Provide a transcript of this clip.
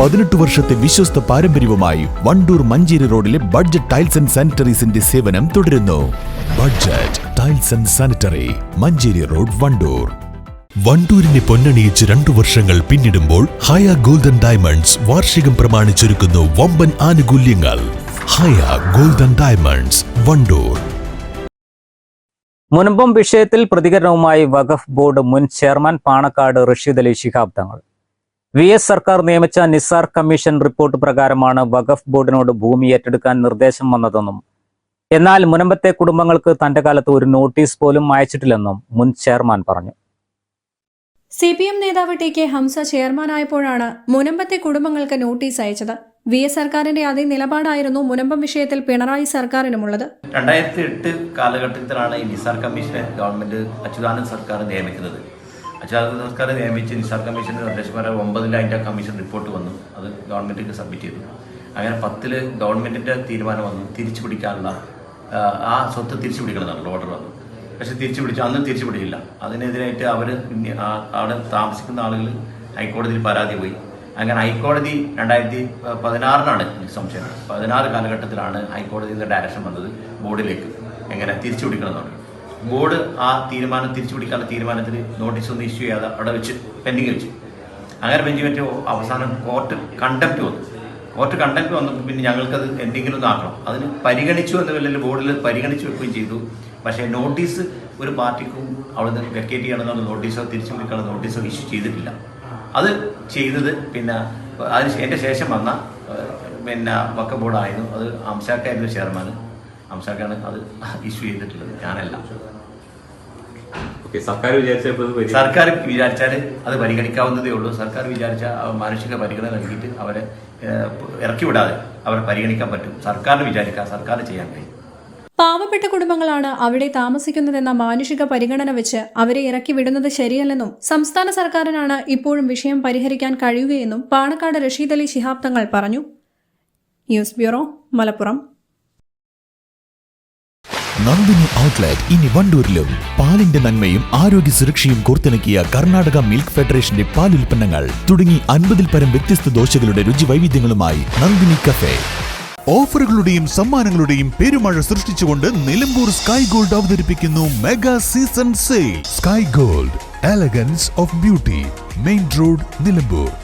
പതിനെട്ട് വർഷത്തെ വിശ്വസ്ത പാരമ്പര്യവുമായി വണ്ടൂർ മഞ്ചേരി റോഡിലെ ബഡ്ജറ്റ് ടൈൽസ് ആൻഡ് സാനിറ്ററീസിന്റെ സേവനം തുടരുന്നു. Budget tiles and sanitary Manjeri road Wandoor. വണ്ടൂരിനെ പൊന്നണിയിച്ച് രണ്ടു വർഷങ്ങൾ പിന്നിടുമ്പോൾ ഹയ ഗോൾഡൻ ഡയമണ്ട്സ് വാർഷികം പ്രമാണിച്ചൊരുക്കുന്നു വമ്പൻ ആനുകൂല്യങ്ങൾ. Haya golden diamonds Wandoor. മുൻപും വിഷയത്തിൽ പ്രതികരണവുമായി വഖഫ് ബോർഡ് മുൻ chairman Panakkad Rasheed Ali Shihab Thangal. V S സർക്കാർ നിയമിച്ച നിസാർ കമ്മീഷൻ റിപ്പോർട്ട് പ്രകാരമാണ് വഖഫ് ബോർഡിനോട് ഭൂമി ഏറ്റെടുക്കാൻ നിർദ്ദേശം വന്നതെന്നും എന്നാൽ മുനമ്പത്തെ കുടുംബങ്ങൾക്ക് തന്റെ കാലത്ത് ഒരു നോട്ടീസ് പോലും അയച്ചിട്ടില്ലെന്നും മുൻ ചെയർമാൻ പറഞ്ഞു. സി പി എം നേതാവ് ടി കെ ഹംസ ചെയർമാനായപ്പോഴാണ് മുനമ്പത്തെ കുടുംബങ്ങൾക്ക് നോട്ടീസ് അയച്ചത്. വി എസ് സർക്കാരിന്റെ അതേ നിലപാടായിരുന്നു മുനമ്പം വിഷയത്തിൽ പിണറായി സർക്കാരിനുമുള്ളത്. രണ്ടായിരത്തി എട്ട് കാലഘട്ടത്തിലാണ് ഈ നിസാർ കമ്മീഷനെ ഗവൺമെന്റ് അച്യുതാനന്ദ സർക്കാർ നിയമിക്കുന്നത്. അച്യുതാനന്ദ നമസ്കാരം. നിയമിച്ച് നിസാർ കമ്മീഷന്റെ നിർദ്ദേശപ്രകാരം ഒമ്പതിൽ അതിന്റെ കമ്മീഷൻ റിപ്പോർട്ട് വന്നു. അത് ഗവൺമെന്റിന് സബ്മിറ്റ് ചെയ്തു. അങ്ങനെ പത്തിൽ ഗവൺമെന്റിന്റെ തീരുമാനം വന്നു. തിരിച്ചു പിടിക്കാനുള്ള ആ, സ്വത്ത് തിരിച്ചു പിടിക്കണമെന്നുള്ള ഓർഡർ വന്നു പക്ഷെ തിരിച്ചു പിടിച്ചു. അന്നും തിരിച്ചു പിടിക്കില്ല അതിനെതിരായിട്ട് അവർ അവിടെ താമസിക്കുന്ന ആളുകൾ ഹൈക്കോടതിയിൽ പരാതി പോയി. അങ്ങനെ ഹൈക്കോടതി രണ്ടായിരത്തി പതിനാറിനാണ് സംശയം. പതിനാറ് കാലഘട്ടത്തിലാണ് ഹൈക്കോടതിയിൽ നിന്ന് ഡയറക്ഷൻ വന്നത് ബോർഡിലേക്ക്. എങ്ങനെ തിരിച്ചു പിടിക്കണമെന്നുണ്ട് ബോർഡ് ആ തീരുമാനം തിരിച്ചു പിടിക്കാനുള്ള തീരുമാനത്തിൽ നോട്ടീസ് ഒന്നും ഇഷ്യൂ ചെയ്യാതെ അവിടെ വെച്ച് പെൻഡിങ് വെച്ചു. അങ്ങനെ ബെഞ്ച് വെച്ച് അവസാനം കോർട്ട് കണ്ടംപ്റ്റ് വന്നു. കോർട്ട് കണ്ടംപ്റ്റ് വന്നപ്പോൾ പിന്നെ ഞങ്ങൾക്കത് എന്തെങ്കിലും ഒന്ന് ആക്കണം. അതിന് പരിഗണിച്ചു എന്ന വലിയ ബോർഡിൽ പരിഗണിച്ചു വെക്കുകയും ചെയ്തു. പക്ഷേ നോട്ടീസ് ഒരു പാർട്ടിക്കും അവിടെ നിന്ന് വെക്കേറ്റ് ചെയ്യണമെന്നുള്ള നോട്ടീസോ തിരിച്ചു വിളിക്കാനുള്ള നോട്ടീസോ ഇഷ്യൂ ചെയ്തിട്ടില്ല. അത് ചെയ്തത് പിന്നെ അതിന് എന്റെ ശേഷം വന്ന പിന്നെ വക്ക ബോർഡായിരുന്നു. അത് അംസാക്കായിരുന്നു ചെയർമാൻ അംസാക്കാണ് അത് ഇഷ്യൂ ചെയ്തിട്ടുള്ളത് ഞാനല്ല. ഓക്കെ സർക്കാർ വിചാരിച്ചാൽ സർക്കാർ വിചാരിച്ചാൽ അത് പരിഗണിക്കാവുന്നതേ ഉള്ളൂ. സർക്കാർ വിചാരിച്ച മാനുഷിക പരിഗണന നൽകിയിട്ട് അവരെ ഇറക്കി വിടാതെ അവരെ പരിഗണിക്കാൻ പറ്റും. സർക്കാരിന് വിചാരിക്കാം സർക്കാർ ചെയ്യാൻ കഴിയും. പാവപ്പെട്ട കുടുംബങ്ങളാണ് അവിടെ താമസിക്കുന്നതെന്ന മാനുഷിക പരിഗണന വെച്ച് അവരെ ഇറക്കി വിടുന്നത് ശരിയല്ലെന്നും സംസ്ഥാന സർക്കാരിനാണ് ഇപ്പോഴും വിഷയം പരിഹരിക്കാൻ കഴിയുകയെന്നും പാണക്കാട് റഷീദ് അലി ശിഹാബ് തങ്ങൾ പറഞ്ഞു. News bureau Malappuram. Nandini outlet ഇനി വണ്ടൂരിലും. പാലിന്റെ നന്മയും ആരോഗ്യ സുരക്ഷയും കോർത്തിണക്കിയ കർണാടക മിൽക്ക് ഫെഡറേഷന്റെ പാലുൽപ്പന്നങ്ങൾ തുടങ്ങി അൻപതിൽ പരം വ്യത്യസ്ത ദോശകളുടെ രുചി വൈവിധ്യങ്ങളുമായി നന്ദിനി കഫേ. ഓഫറുകളുടെയും സമ്മാനങ്ങളുടെയും പെരുമഴ സൃഷ്ടിച്ചുകൊണ്ട് നിലമ്പൂർ സ്കൈ ഗോൾഡ് അവതരിപ്പിക്കുന്നു mega season sale. Sky Gold elegance of beauty main road Nilambur.